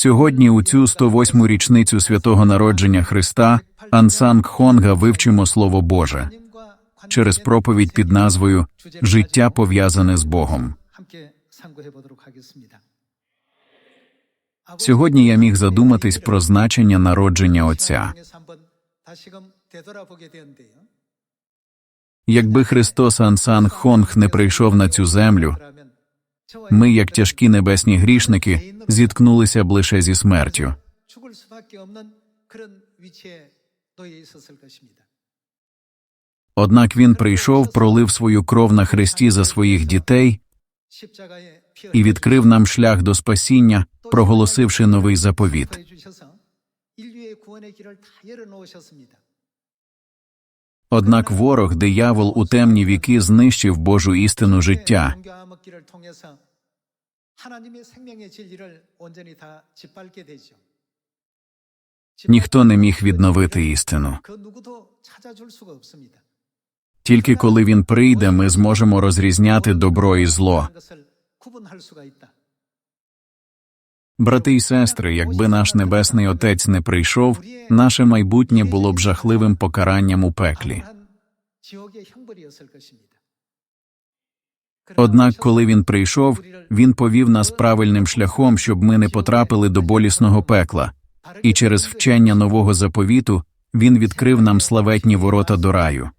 Сьогодні, у цю 108-му річницю святого народження Христа, Ансанг Хонга вивчимо Слово Боже через проповідь під назвою Життя пов'язане з Богом. Сьогодні я міг задуматись про значення народження Отця. Якби Христос Ансан Хонг не прийшов на цю землю, ми, як тяжкі небесні грішники, зіткнулися б лише зі смертю. Однак він прийшов, пролив свою кров на хресті за своїх дітей і відкрив нам шлях до спасіння, проголосивши новий заповіт. Однак ворог, диявол у темні віки знищив Божу істину життя. Ніхто не міг відновити істину. Тільки коли він прийде, ми зможемо розрізняти добро і зло. Брати й сестри, якби наш небесний отець не прийшов, наше майбутнє було б жахливим покаранням у пеклі. Однак, коли він прийшов, він повів нас правильним шляхом, щоб ми не потрапили до болісного пекла, і через вчення нового заповіту він відкрив нам славетні ворота до раю.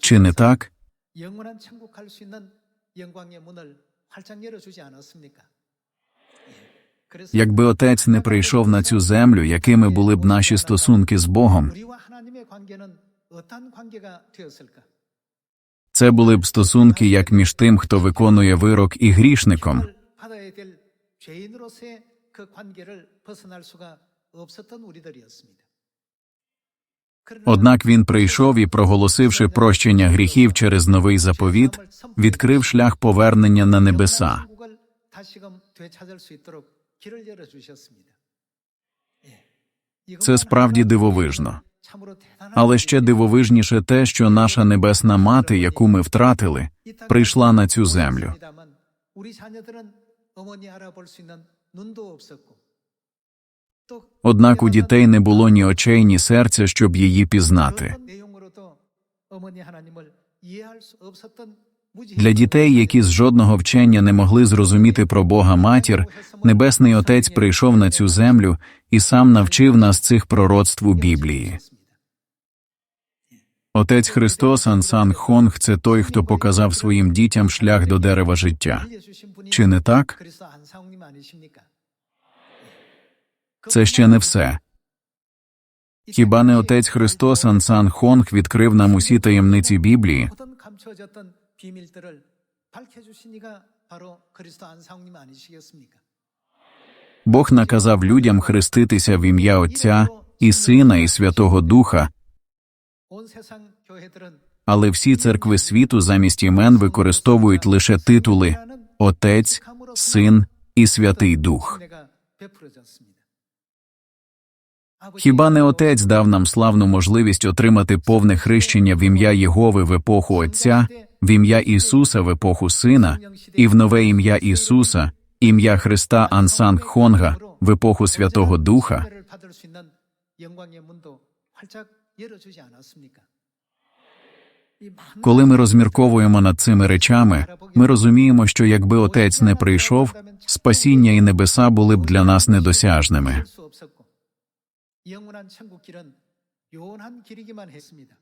Чи не так? Якби отець не прийшов на цю землю, якими були б наші стосунки з Богом? Це були б стосунки як між тим, хто виконує вирок і грішником. Однак він прийшов і, проголосивши прощення гріхів через новий заповіт, відкрив шлях повернення на небеса. Це справді дивовижно. Але ще дивовижніше те, що наша небесна мати, яку ми втратили, прийшла на цю землю. Однак у дітей не було ні очей, ні серця, щоб її пізнати. Для дітей, які з жодного вчення не могли зрозуміти про Бога матір, Небесний Отець прийшов на цю землю і сам навчив нас цих пророцтв у Біблії. Отець Христос Ансан Хонг це той, хто показав своїм дітям шлях до дерева життя. Чи не так? Це ще не все. Хіба не отець Христос Ансан Хонг відкрив нам усі таємниці Біблії? 모든 감춰졌던 비밀들을 밝혀주신 이가 바로 그리스도 안상님 아니시겠습니까? Бог наказав людям хреститися в ім'я Отця і Сина і Святого Духа, 온 세상 교회들은 але всі церкви світу замість імен використовують лише титули Отець, Син і Святий Дух. 은혜가 베풀어졌습니다. Хіба не Отець дав нам славну можливість отримати повне хрещення в ім'я Єгови в епоху Отця, в ім'я Ісуса в епоху Сина, і в нове ім'я Ісуса, ім'я Христа Ансанг Хонга в епоху Святого Духа? 은혜를 받을 수 있는 영광의 문도 활짝 열어주지 않았습니까? 이 많은 Коли ми розмірковуємо над цими речами, ми розуміємо, що якби Отець не прийшов, спасіння і небеса були б для нас недосяжними. 할 수 없었고 영원한 천국 길은 요원한 길이기만 했습니다.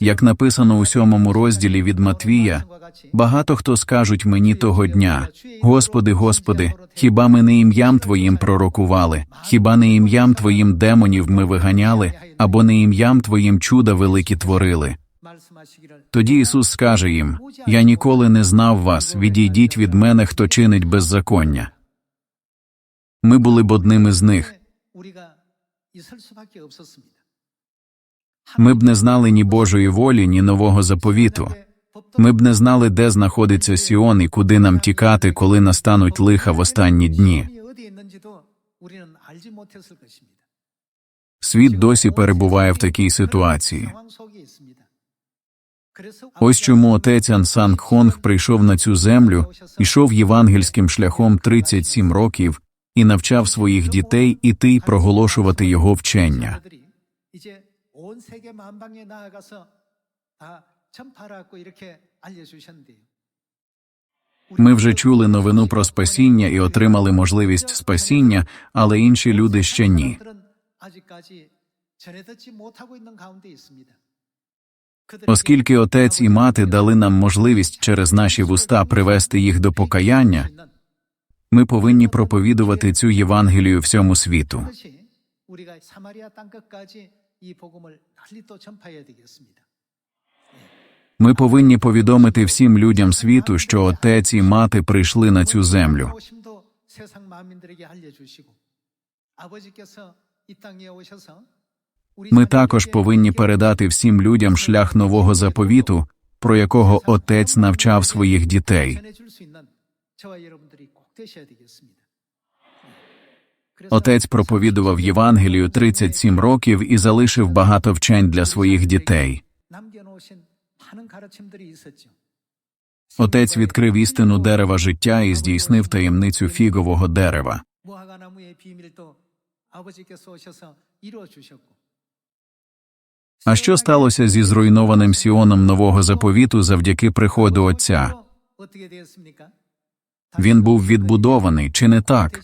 Як написано у сьомому розділі від Матвія, багато хто скажуть мені того дня: Господи, Господи, хіба ми не ім'ям Твоїм пророкували, хіба не ім'ям Твоїм демонів ми виганяли, або не ім'ям Твоїм чуда великі творили? Тоді Ісус скаже їм: Я ніколи не знав вас, відійдіть від мене, хто чинить беззаконня. Ми були б одним із них. Ми б не знали ні Божої волі, ні нового заповіту. Ми б не знали, де знаходиться Сіон і куди нам тікати, коли настануть лиха в останні дні. Світ досі перебуває в такій ситуації. Ось чому отець Ансанг Хонг прийшов на цю землю, ішов євангельським шляхом 37 років і навчав своїх дітей іти й проголошувати його вчення. 자녀들이 이제 온 세계 만방에 나아가서 다 전파하라고 이렇게 알려주셨는데요. Ми вже чули новину про спасіння і отримали можливість спасіння, але інші люди ще ні. 사람들은 아직까지 전해듣지 못하고 있는 가운데 있습니다. 그들에게 Оскільки отець і мати дали нам можливість через наші вуста привести їх до покаяння, ми повинні проповідувати цю Євангелію всьому світу. Ми повинні повідомити всім людям світу, що отець і мати прийшли на цю землю. Ми також повинні передати всім людям шлях нового заповіту, про якого отець навчав своїх дітей. Отець проповідував Євангелію 37 років і залишив багато вчень для своїх дітей. Отець відкрив істину дерева життя і здійснив таємницю фігового дерева. А що сталося зі зруйнованим сіоном нового заповіту завдяки приходу Отця? Він був відбудований, чи не так?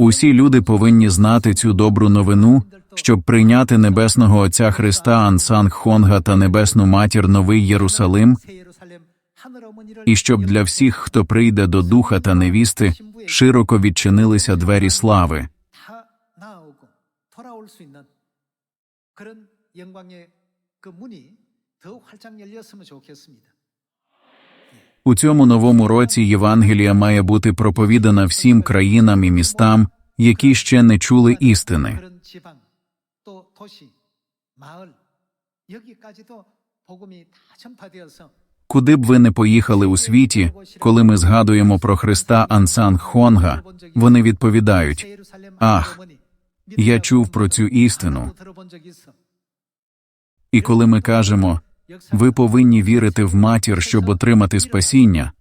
되지 않았습니까? Усі люди повинні знати цю добру новину, щоб прийняти небесного Отця Христа Ансанг Хонга та небесну матір Новий Єрусалим, 새 예루살렘 하늘 어머니를 і щоб для всіх, хто прийде до духа та невісти, широко відчинилися двері слави. 다 나오고 돌아올 수 있는 그런 영광의 그 문이 더 활짝 열렸으면 좋겠습니다. У цьому новому році Євангелія має бути проповідана всім країнам і містам, які ще не чули істини. Куди б ви не поїхали у світі, коли ми згадуємо про Христа Ансан Хонга, вони відповідають Ах, я чув про цю істину. І коли ми кажемо ви повинні вірити в матір, щоб отримати спасіння.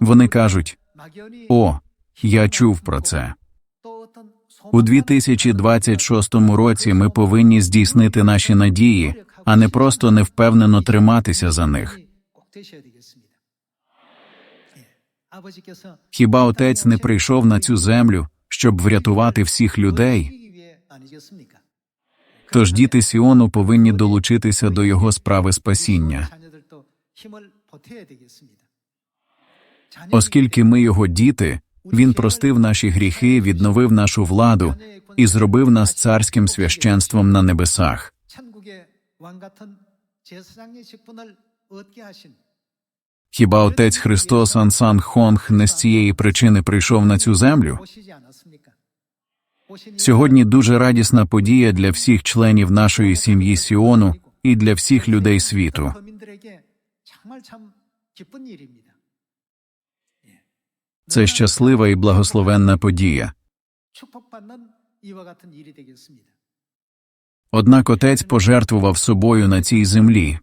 Вони кажуть о, я чув про це. У 2026 році ми повинні здійснити наші надії, а не просто невпевнено триматися за них. Хіба отець не прийшов на цю землю, щоб врятувати всіх людей? Тож діти Сіону повинні долучитися до його справи спасіння. Оскільки ми його діти, він простив наші гріхи, відновив нашу владу і зробив нас царським священством на небесах. Хіба отець Христос Ансан Хонг не з цієї причини прийшов на цю землю? Сьогодні дуже радісна подія для всіх членів нашої сім'ї Сіону і для всіх людей світу. Це щаслива і благословенна подія. Однак отець пожертвував собою на цій землі.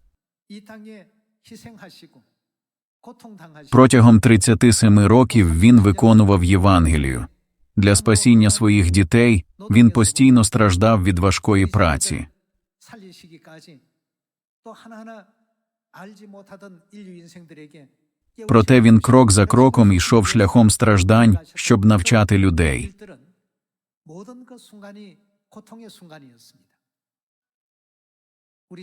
Протягом 37 років він виконував Євангелію. Для спасіння своїх дітей він постійно страждав від важкої праці. Проте він крок за кроком йшов шляхом страждань, щоб навчати людей.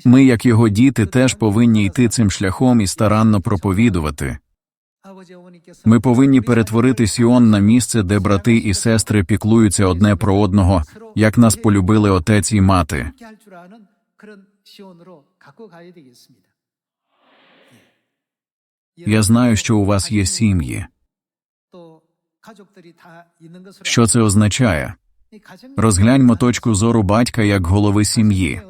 Ми, як його діти, теж повинні йти цим шляхом і старанно проповідувати. Ми повинні перетворити Сіон на місце, де брати і сестри піклуються одне про одного, як нас полюбили отець і мати. Я знаю, що у вас є сім'ї. Що це означає? Розгляньмо точку зору батька як голови сім'ї.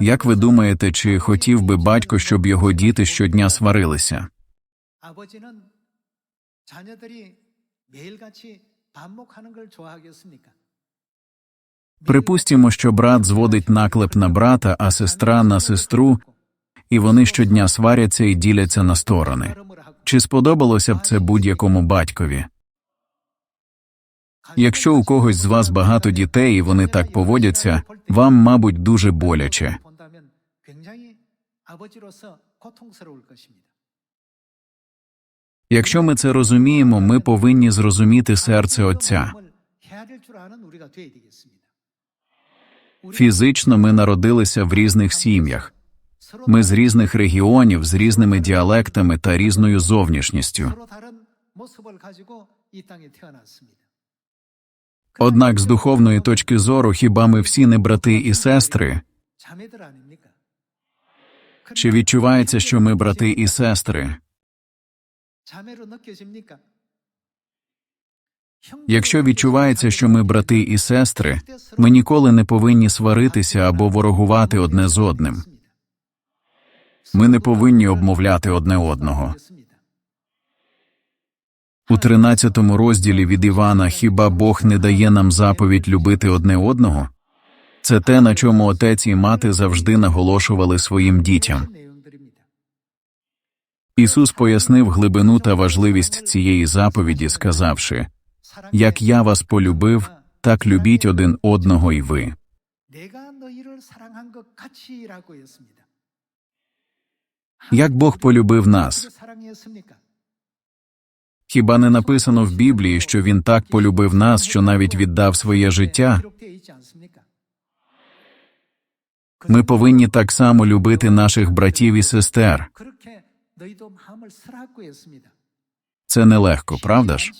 Як ви думаєте, чи хотів би батько, щоб його діти щодня сварилися? 아버지는 자녀들이 매일같이 반목하는 걸 좋아하겠습니까? Припустімо, що брат зводить наклеп на брата, а сестра на сестру, і вони щодня сваряться і діляться на сторони. 걸음을 하고 Чи сподобалося б це будь-якому батькові? Якщо у когось з вас багато дітей і вони так поводяться, вам, мабуть, дуже боляче. Якщо ми це розуміємо, ми повинні зрозуміти серце Отця. Фізично ми народилися в різних сім'ях. Ми з різних регіонів, з різними діалектами та різною зовнішністю. Однак з духовної точки зору хіба ми всі не брати і сестри? Чи відчувається, що ми брати і сестри? Якщо відчувається, що ми брати і сестри, ми ніколи не повинні сваритися або ворогувати одне з одним. Ми не повинні обмовляти одне одного. У 13 розділі від Івана хіба Бог не дає нам заповідь любити одне одного? Це те, на чому отець і мати завжди наголошували своїм дітям. Ісус пояснив глибину та важливість цієї заповіді, сказавши як я вас полюбив, так любіть один одного й ви. Як Бог полюбив нас? Хіба не написано в Біблії, що він так полюбив нас, що навіть віддав своє життя? Ми повинні так само любити наших братів і сестер. Це нелегко, правда ж?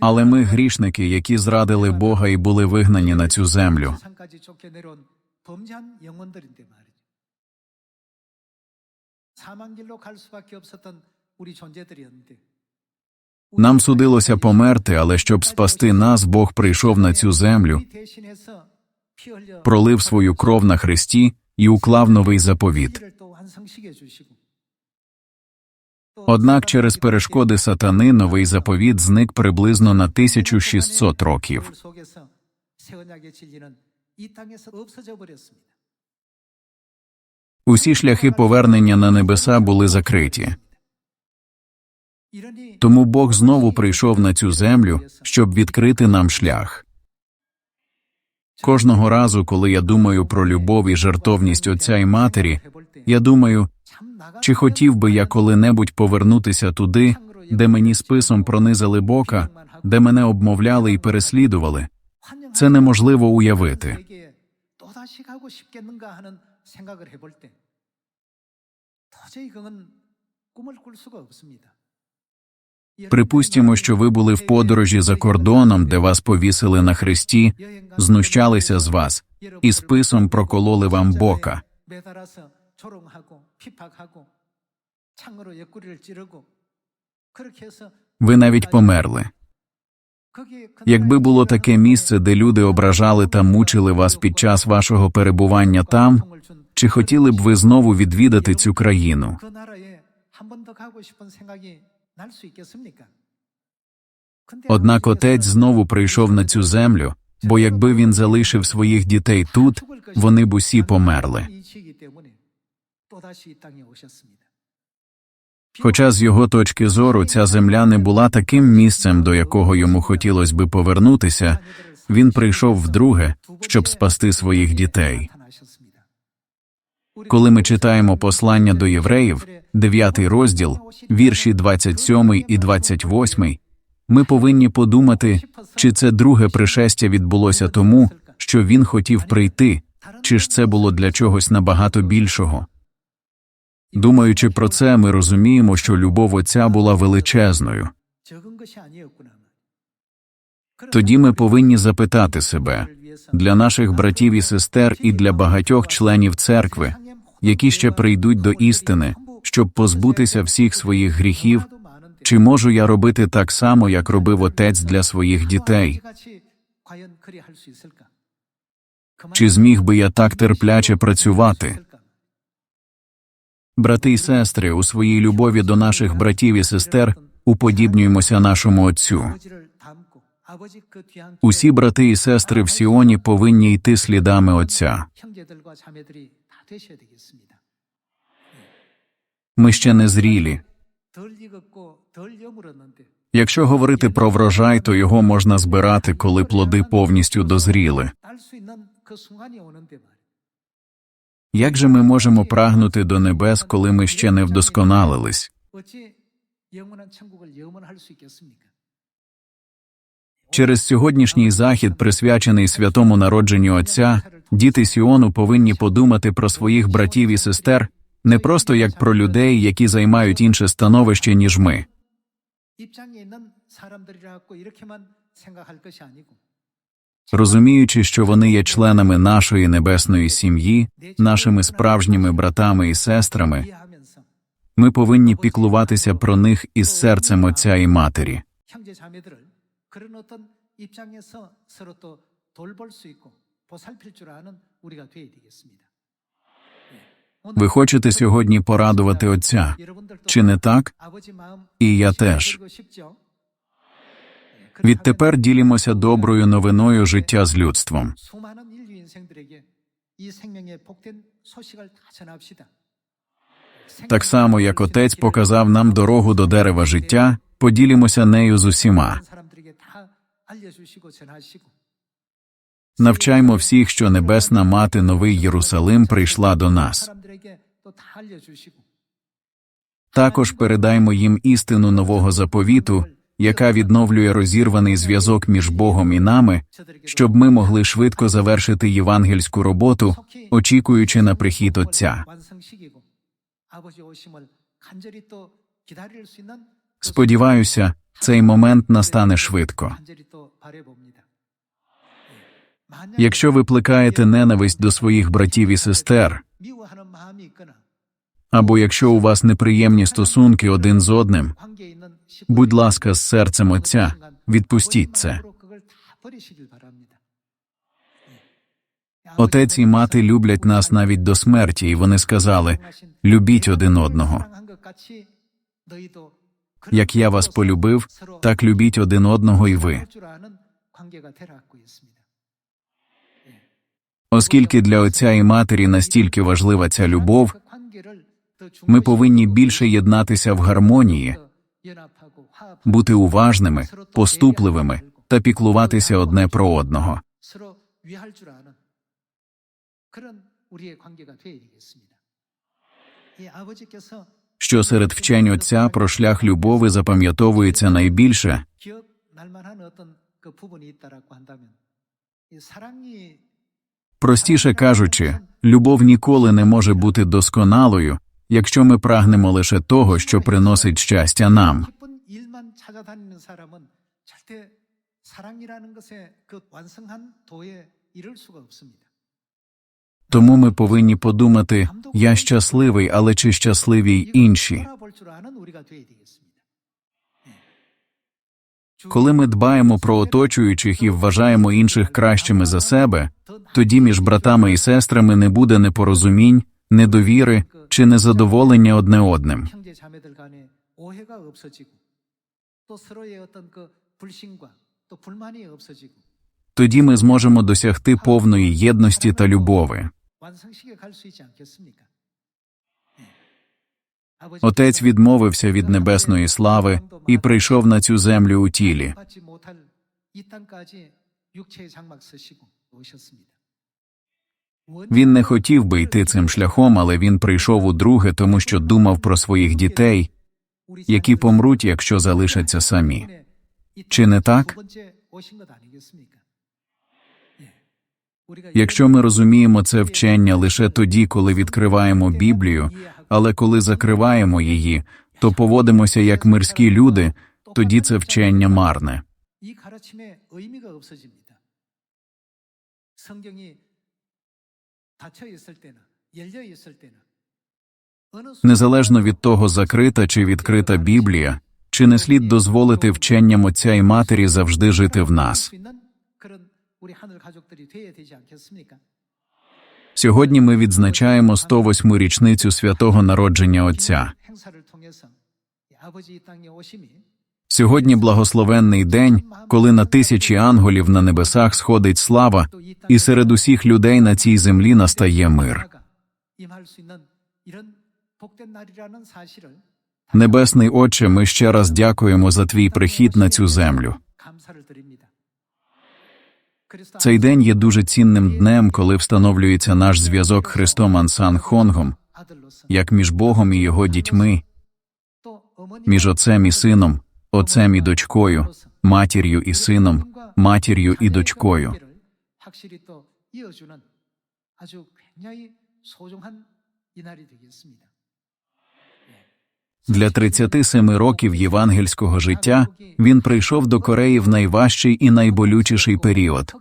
Але ми грішники, які зрадили Бога і були вигнані на цю землю. Нам судилося померти, але щоб спасти нас, Бог прийшов на цю землю, пролив свою кров на Христі і уклав новий заповіт. Однак через перешкоди сатани новий заповіт зник приблизно на 1600 років. Усі шляхи повернення на небеса були закриті. Тому Бог знову прийшов на цю землю, щоб відкрити нам шлях. Кожного разу, коли я думаю про любов і жертовність отця і матері, я думаю, чи хотів би я коли-небудь повернутися туди, де мені списом пронизали бока, де мене обмовляли і переслідували. Це неможливо уявити. 에게 또다시 가고 싶겠는가 하는 생각을 해볼 때 도저히 그건 꿈을 꿀 수가 없습니다. Припустімо, що ви були в подорожі за кордоном, де вас повісили на хресті, знущалися з вас і списом прокололи вам бока. Ви навіть померли. Якби було таке місце, де люди ображали та мучили вас під час вашого перебування там, чи хотіли б ви знову відвідати цю країну? Однак отець знову прийшов на цю землю, бо якби він залишив своїх дітей тут, вони б усі померли. Хоча з його точки зору ця земля не була таким місцем, до якого йому хотілося би повернутися, він прийшов вдруге, щоб спасти своїх дітей. Коли ми читаємо послання до євреїв, 9 розділ, вірші 27 і 28, ми повинні подумати, чи це друге пришестя відбулося тому, що він хотів прийти, чи ж це було для чогось набагато більшого. Думаючи про це, ми розуміємо, що любов Отця була величезною. Тоді ми повинні запитати себе для наших братів і сестер і для багатьох членів церкви які ще прийдуть до істини, щоб позбутися всіх своїх гріхів, чи можу я робити так само, як робив отець для своїх дітей? Чи зміг би я так терпляче працювати? Брати і сестри, у своїй любові до наших братів і сестер уподібнюємося нашому Отцю. Усі брати і сестри в Сіоні повинні йти слідами Отця. Ми ще не зрілі. Якщо говорити про врожай, то його можна збирати, коли плоди повністю дозріли. Як же ми можемо прагнути до небес, коли ми ще не вдосконалились? Через сьогоднішній захід, присвячений святому народженню Отця, діти Сіону повинні подумати про своїх братів і сестер не просто як про людей, які займають інше становище ніж ми. Розуміючи, що вони є членами нашої небесної сім'ї, нашими справжніми братами і сестрами, ми повинні піклуватися про них із серцем отця і матері. 형제 자매들을 그런 어떤 입장에서 서로 또 돌볼 수 있고 보살필 줄 아는 우리가 되어야 되겠습니다. 예. Ви хочете сьогодні порадувати Отця, 여러분들도 чи не так? 아버지 마음 І я теж. 드리고 싶죠? 예, Відтепер ділімося доброю новиною життя з людством. 수많은 인류 인생들에게 이 생명의 복된 소식을 다 전합시다. Так само, як Отець показав нам дорогу до дерева життя, поділімося нею з усіма. Навчаймо всіх, що Небесна Мати Новий Єрусалим прийшла до нас. Також передаймо їм істину нового заповіту, яка відновлює розірваний зв'язок між Богом і нами, щоб ми могли швидко завершити євангельську роботу, очікуючи на прихід Отця. Сподіваюся. Цей момент настане швидко. Якщо ви плекаєте ненависть до своїх братів і сестер, або якщо у вас неприємні стосунки один з одним, будь ласка, з серцем Отця, відпустіть це. Отець і мати люблять нас навіть до смерті, і вони сказали: любіть один одного. Як я вас полюбив, так любіть один одного і ви. Оскільки для отця і матері настільки важлива ця любов, ми повинні більше єднатися в гармонії, бути уважними, поступливими та піклуватися одне про одного. 서로 위할 줄 아는 그런 우리의 관계가 되어야 되겠습니다. 이 아버지께서 Що серед вчень отця про шлях любові запам'ятовується найбільше, 기억날 만한 어떤 그 부분이 있다라고 한다면 이 사랑이 простіше кажучи, любов ніколи не може бути досконалою, якщо ми прагнемо лише того, що приносить щастя нам. 기쁜 일만 찾아다니는 사람은 절대 사랑이라는 것에 그 완성한 도에 이를 수가 없습니다. Тому ми повинні подумати, я щасливий, але чи щасливі й інші? Коли ми дбаємо про оточуючих і вважаємо інших кращими за себе, тоді між братами і сестрами не буде непорозумінь, недовіри чи незадоволення одне одним. Тоді ми зможемо досягти повної єдності та любови. 완성시켜 갈 수 있지 않겠습니까? Отець відмовився від небесної слави і прийшов на цю землю у тілі. 받지 못할 이 땅까지 육체의 장막 쓰시고 오셨습니다. Він не хотів би йти цим шляхом, але він прийшов удруге, тому що думав про своїх дітей, які помруть, якщо залишаться самі. Чи не так? Якщо ми розуміємо це вчення лише тоді, коли відкриваємо Біблію, але коли закриваємо її, то поводимося як мирські люди, тоді це вчення марне. Незалежно від того, закрита чи відкрита Біблія, чи не слід дозволити вченням отця і матері завжди жити в нас. Сьогодні ми відзначаємо 108-му річницю святого народження Отця. Сьогодні благословенний день, коли на тисячі анголів на небесах сходить слава, і серед усіх людей на цій землі настає мир. Небесний Отче, ми ще раз дякуємо за твій прихід на цю землю. Цей день є дуже цінним днем, коли встановлюється наш зв'язок Христом Ансан Хонгом, 아들로서 як між Богом і його дітьми, 또 어머니와 між отцем і сином, отцем і дочкою, матір'ю і сином, матір'ю і дочкою. 관계를 확실히 또 이어주는 아주 굉장히 소중한 이날이 되겠습니다. Для 37 років євангельського життя він прийшов до Кореї в найважчий і найболючіший період.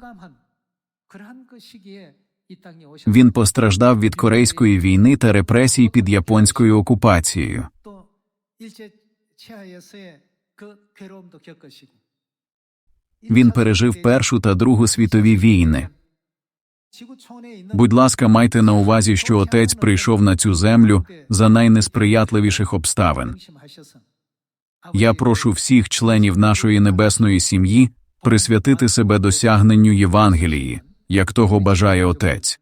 Він постраждав від корейської війни та репресій під японською окупацією. Він пережив Першу та Другу світові війни. Будь ласка, майте на увазі, що отець прийшов на цю землю за найнесприятливіших обставин. Я прошу всіх членів нашої небесної сім'ї присвятити себе досягненню Євангелії, як того бажає отець.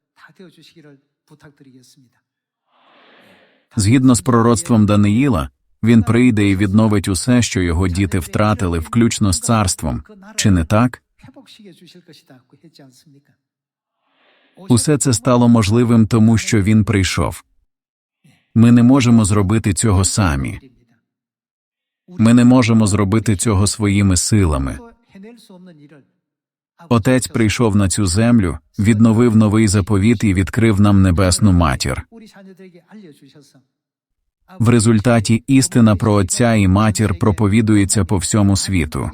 Згідно з пророцтвом Даниїла, він прийде і відновить усе, що його діти втратили, включно з царством. Чи не так? Усе це стало можливим тому, що він прийшов. Ми не можемо зробити цього самі. Ми не можемо зробити цього своїми силами. Отець прийшов на цю землю, відновив новий заповіт і відкрив нам небесну матір. В результаті істина про отця і матір проповідується по всьому світу.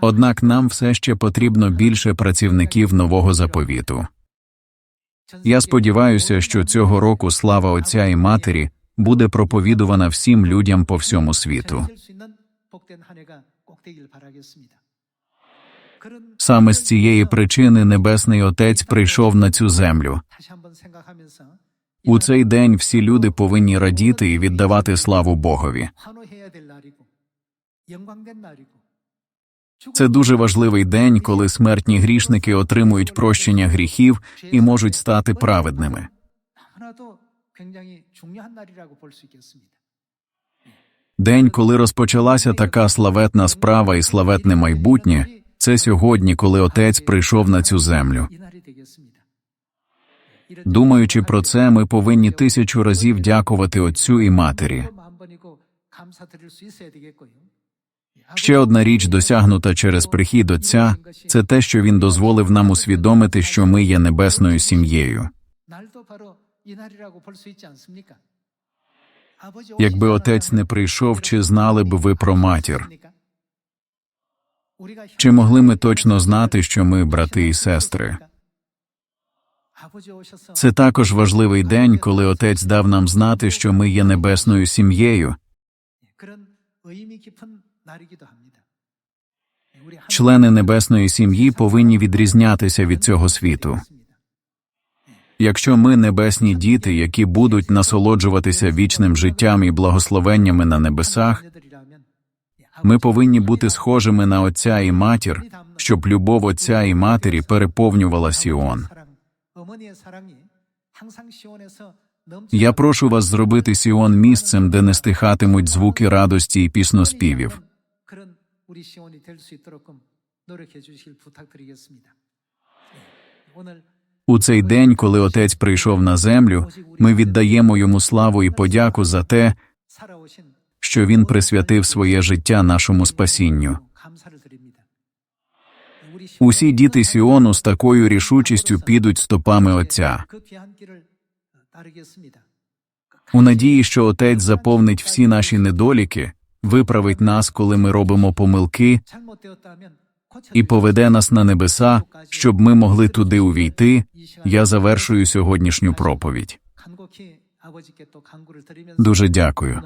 Однак нам все ще потрібно більше працівників нового заповіту. Я сподіваюся, що цього року слава Отця і Матері буде проповідувана всім людям по всьому світу. Саме з цієї причини Небесний Отець прийшов на цю землю. У цей день всі люди повинні радіти і віддавати славу Богові. Це дуже важливий день, коли смертні грішники отримують прощення гріхів і можуть стати праведними. День, коли розпочалася така славетна справа і славетне майбутнє, це сьогодні, коли отець прийшов на цю землю. Думаючи про це, ми повинні тисячу разів дякувати отцю і матері. Ще одна річ, досягнута через прихід Отця, це те, що він дозволив нам усвідомити, що ми є небесною сім'єю. Якби отець не прийшов, чи знали б ви про матір? Чи могли ми точно знати, що ми брати і сестри? Це також важливий день, коли отець дав нам знати, що ми є небесною сім'єю. Члени небесної сім'ї повинні відрізнятися від цього світу. Якщо ми небесні діти, які будуть насолоджуватися вічним життям і благословеннями на небесах, ми повинні бути схожими на Отця і матір, щоб любов Отця і матері переповнювала Сіон. Я прошу вас зробити Сіон місцем, де не стихатимуть звуки радості і пісноспівів. 그런 우리 시온이 될 수 있도록끔 노력해 주시길 부탁드리겠습니다. 오늘 У цей день, коли отець прийшов на землю, ми віддаємо йому славу і подяку за те, 살아오신 що він присвятив своє життя нашому спасінню. 감사를 드립니다. 우리 Усі діти Сіону з такою рішучістю підуть стопами Отця, 그 귀한 길을 따르겠습니다. у надії, що Отець заповнить всі наші недоліки, виправить нас, коли ми робимо помилки, і поведе нас на небеса, щоб ми могли туди увійти. Я завершую сьогоднішню проповідь. Дуже дякую.